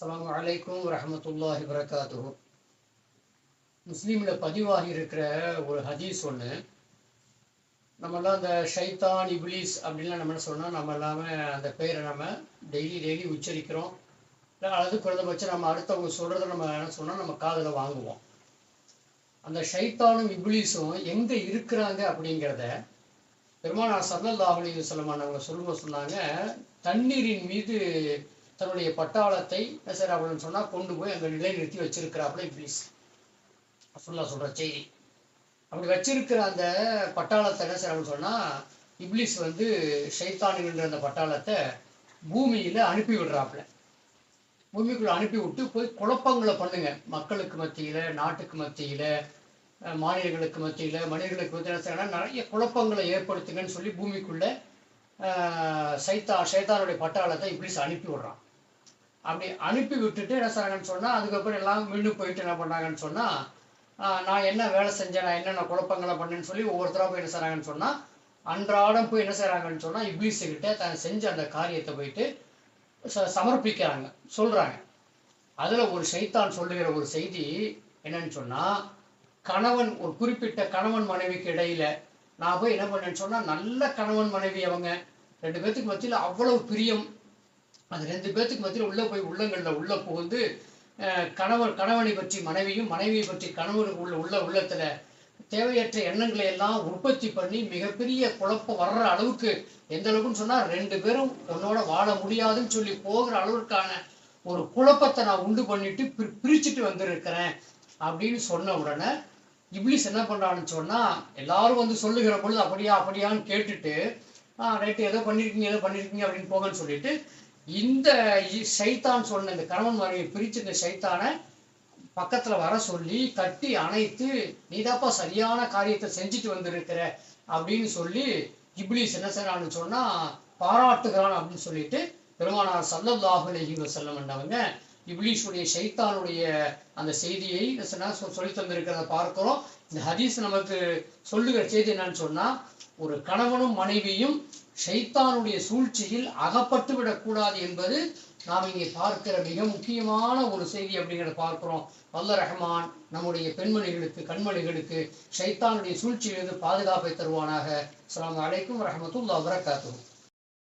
அஸ்லாம் அலைக்கும் வரமத்துல்லாஹி வரகாத்து முஸ்லீமில் பதிவாகி இருக்கிற ஒரு ஹதீஸ் ஒன்று நம்மலாம் அந்த ஷைத்தான் இப்லீஸ் அப்படின்லாம் நம்ம என்ன சொன்னால் நம்ம எல்லாமே அந்த பெயரை நம்ம டெய்லி டெய்லி உச்சரிக்கிறோம். இல்லை அல்லது குறைந்தபட்சம் நம்ம அடுத்தவங்க சொல்கிறத நம்ம என்ன சொன்னால் நம்ம காதில் வாங்குவோம். அந்த ஷைத்தானும் இப்லீஸும் எங்கே இருக்கிறாங்க அப்படிங்கிறத பெருமானார் சல்லல்லாஹு அலைஹி வஸல்லம் அவங்க சொல்லும்போது சொன்னாங்க தண்ணீரின் மீது தன்னுடைய பட்டாளத்தை என்ன செய்கிறாங்கன்னு சொன்னால் கொண்டு போய் அங்கே நிலைநிறுத்தி வச்சிருக்கிறாப்புல இப்ளீஸ் சொல்ல சொல்கிற செய்தி. அப்படி வச்சிருக்கிற அந்த பட்டாளத்தை என்ன செய்கிறாங்கன்னு சொன்னால் இப்லீஸ் வந்து ஷைத்தானுங்கிற அந்த பட்டாளத்தை பூமியில் அனுப்பி விடுறாப்புல. பூமிக்குள்ளே அனுப்பி விட்டு போய் குழப்பங்களை பண்ணுங்க. மக்களுக்கு மத்தியில் நாட்டுக்கு மத்தியில் மாநிலங்களுக்கு மத்தியில் மனிதர்களுக்கு மத்தியில் என்ன நிறைய குழப்பங்களை ஏற்படுத்துங்கன்னு சொல்லி பூமிக்குள்ளே சைத்தா ஷைத்தானுடைய பட்டாளத்தை இப்லீஸ் அனுப்பி விடுறான். அப்படி அனுப்பி விட்டுட்டு என்ன செய்றாங்கன்னு சொன்னால் அதுக்கப்புறம் எல்லாம் மீண்டும் போயிட்டு என்ன பண்ணாங்கன்னு சொன்னால் நான் என்ன வேலை செஞ்சேன் நான் என்னென்ன குழப்பங்களை பண்ணேன்னு சொல்லி ஒவ்வொருத்தராக போய் என்ன செய்கிறாங்கன்னு சொன்னால் அன்றாடம் போய் என்ன செய்கிறாங்கன்னு சொன்னால் இப்லீஸுக்கிட்ட தான் செஞ்ச அந்த காரியத்தை போயிட்டு ச சமர்ப்பிக்கிறாங்க சொல்கிறாங்க அதில் ஒரு சைத்தான் சொல்லுகிற ஒரு செய்தி என்னன்னு சொன்னால் கணவன் ஒரு குறிப்பிட்ட கணவன் மனைவிக்கு இடையில நான் போய் என்ன பண்ணேன்னு சொன்னால் நல்ல கணவன் மனைவி அவங்க ரெண்டு பேர்த்துக்கு மத்தியில் அவ்வளவு பிரியம் அது ரெண்டு பேர்த்துக்கு மத்தியில் உள்ளே போய் உள்ளங்களில் உள்ளே புகுந்து கணவர் கணவன் கணவனை பற்றி மனைவியும் மனைவியை பற்றி கணவனுக்கு உள்ள உள்ள உள்ளத்தில் தேவையற்ற எண்ணங்களை எல்லாம் உற்பத்தி பண்ணி மிகப்பெரிய குழப்பம் வர்ற அளவுக்கு எந்த அளவுக்குன்னு சொன்னால் ரெண்டு பேரும் உன்னோட வாழ முடியாதுன்னு சொல்லி போகிற அளவுக்கான ஒரு குழப்பத்தை நான் உண்டு பண்ணிட்டு பிரி- பிரிச்சுட்டு வந்திருக்கிறேன் அப்படின்னு சொன்ன உடனே இப்ளிஸ் என்ன பண்ணுறான்னு சொன்னால் எல்லாரும் வந்து சொல்லுகிற பொழுது அப்படியா அப்படியான்னு கேட்டுட்டு ரைட்டு ஏதோ பண்ணியிருக்கீங்க ஏதோ பண்ணியிருக்கீங்க அப்படின்னு போங்கன்னு சொல்லிட்டு இந்த சைத்தான் சொன்ன இந்த கணவன் மனைவி பிரிச்சு இந்த சைத்தானை பக்கத்துல வர சொல்லி கட்டி அணைத்து நீதாப்பா சரியான காரியத்தை செஞ்சுட்டு வந்திருக்கிற அப்படின்னு சொல்லி இப்லீஸ் என்ன செய்யறான்னு சொன்னா பாராட்டுகிறான் அப்படின்னு சொல்லிட்டு பெருமானார் சல்லல்லாஹு அலைஹி வஸல்லம் என்றவங்க இப்லீஷுடைய ஷைத்தானுடைய அந்த செய்தியை சொல்லி தந்திருக்கிறத பார்க்கிறோம். இந்த ஹதீஸ் நமக்கு சொல்லுகிற செய்தி என்னன்னு சொன்னா ஒரு கணவனும் மனைவியும் ஷைத்தானுடைய சூழ்ச்சியில் அகப்பட்டு விடக்கூடாது என்பது நாம் இங்கே பார்க்கிற மிக முக்கியமான ஒரு செய்தி அப்படிங்கிறத பார்க்கிறோம். வல்ல ரஹ்மான் நம்முடைய பெண்மணிகளுக்கு கண்மணிகளுக்கு ஷைத்தானுடைய சூழ்ச்சியிலிருந்து பாதுகாப்பை தருவானாக. அஸ்ஸலாமு அலைக்கும் ரஹமத்துல்லா வரகாத்தூர்